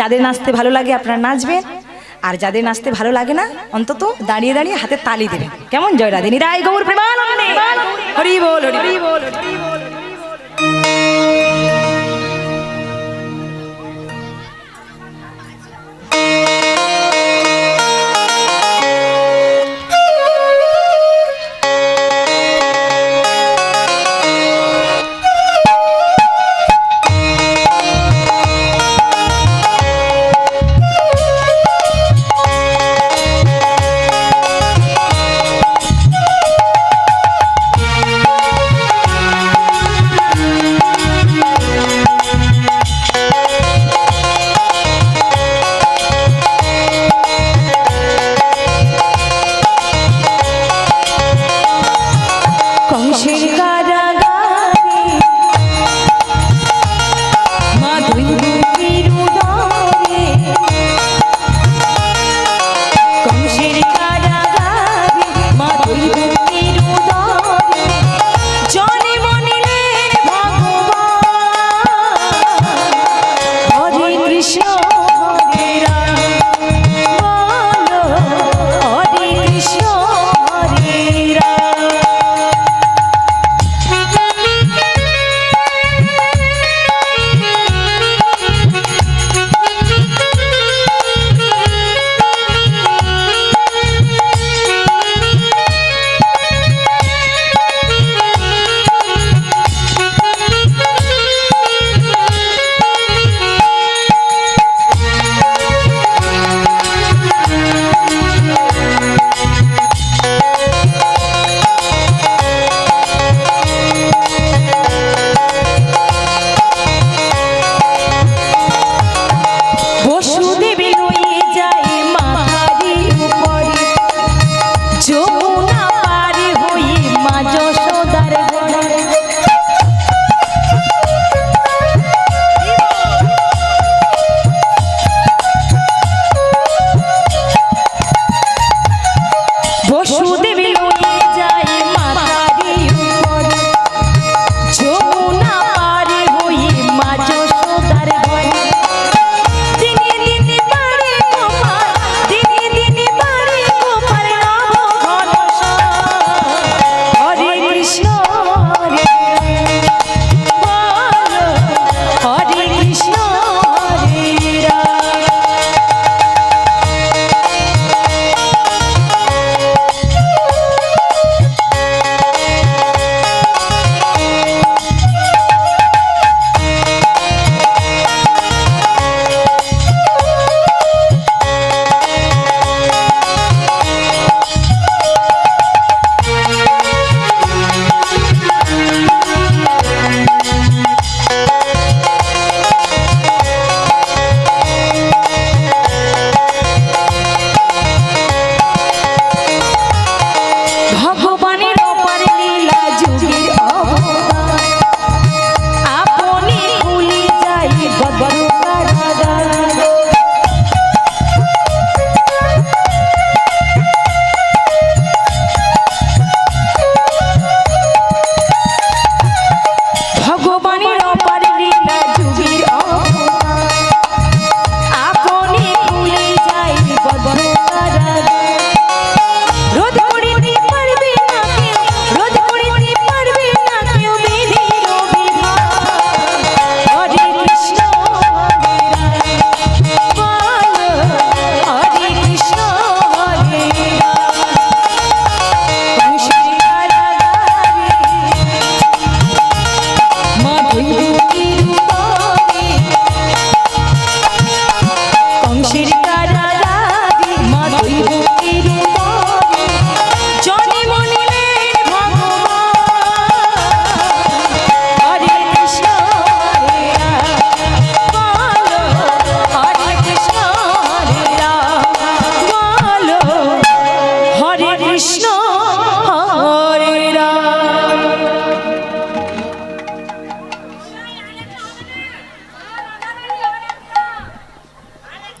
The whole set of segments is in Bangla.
যাদের নাচতে ভালো লাগে আপনারা নাচবেন আর যাদের নাচতে ভালো লাগে না, অন্তত দাঁড়িয়ে দাঁড়িয়ে হাতে তালি দেবেন কেমন জয় রাধিনী রায় গৌর প্রেমানন্দে। হরি বল হরি বল হরি বল।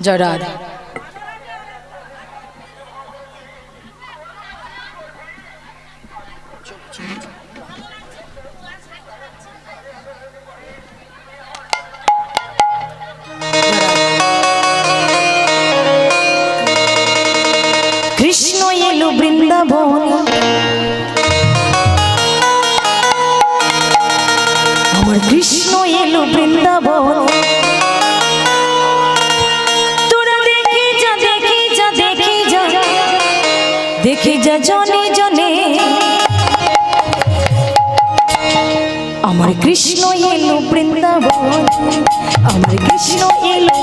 জয় রাধা কৃষ্ণ এলো বৃন্দাবন। আমার কৃষ্ণ এলো বৃন্দাবন। দেখি যা জনে জনে আমার কৃষ্ণ এলো বৃন্দাবন আমার কৃষ্ণ এলো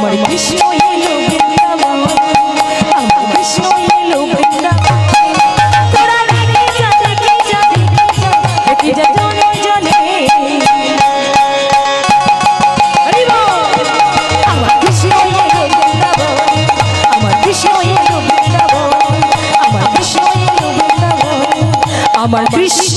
আমার কৃষ্ণ এলো বৃন্দাবন আমার কৃষ্ণ এলো বৃন্দাবন তোরা দেখে যা দেখে যা দেখে যা জলে জলে আমার কৃষ্ণ এলো বৃন্দাবন আমার কৃষ্ণ এলো বৃন্দাবন আমার কৃষ্ণ এলো বৃন্দাবন আমার কৃষ্ণ